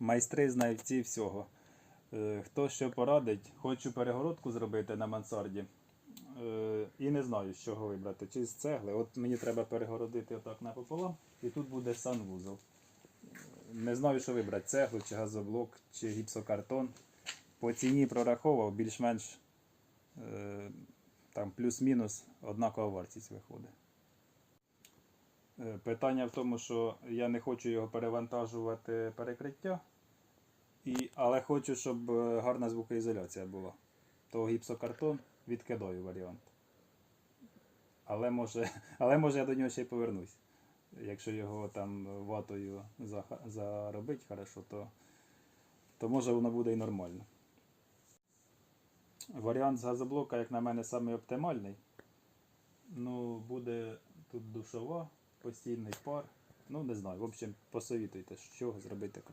майстри знавці всього. Е, Хто що порадить, хочу перегородку зробити на мансарді. Е, І не знаю, з чого вибрати. Чи з цегли. От мені треба перегородити отак напополам, і тут буде санвузол. Не знаю, що вибрати: цеглу, чи газоблок, чи гіпсокартон. По ціні прораховував більш-менш е, там плюс-мінус однакова вартість виходить. Е, Питання в тому, що я не хочу його перевантажувати перекриття, і, але хочу, щоб е, гарна звукоізоляція була. То гіпсокартон відкидаю варіант. Але може, але може я до нього ще й повернусь. Якщо його там ватою заробить хорошо, то, то може воно буде і нормально. Варіант з газоблока, як на мене, самий оптимальний. Ну, буде тут душова, постійний пар. Ну, не знаю. В общем, посовітуйте, що зробити краще.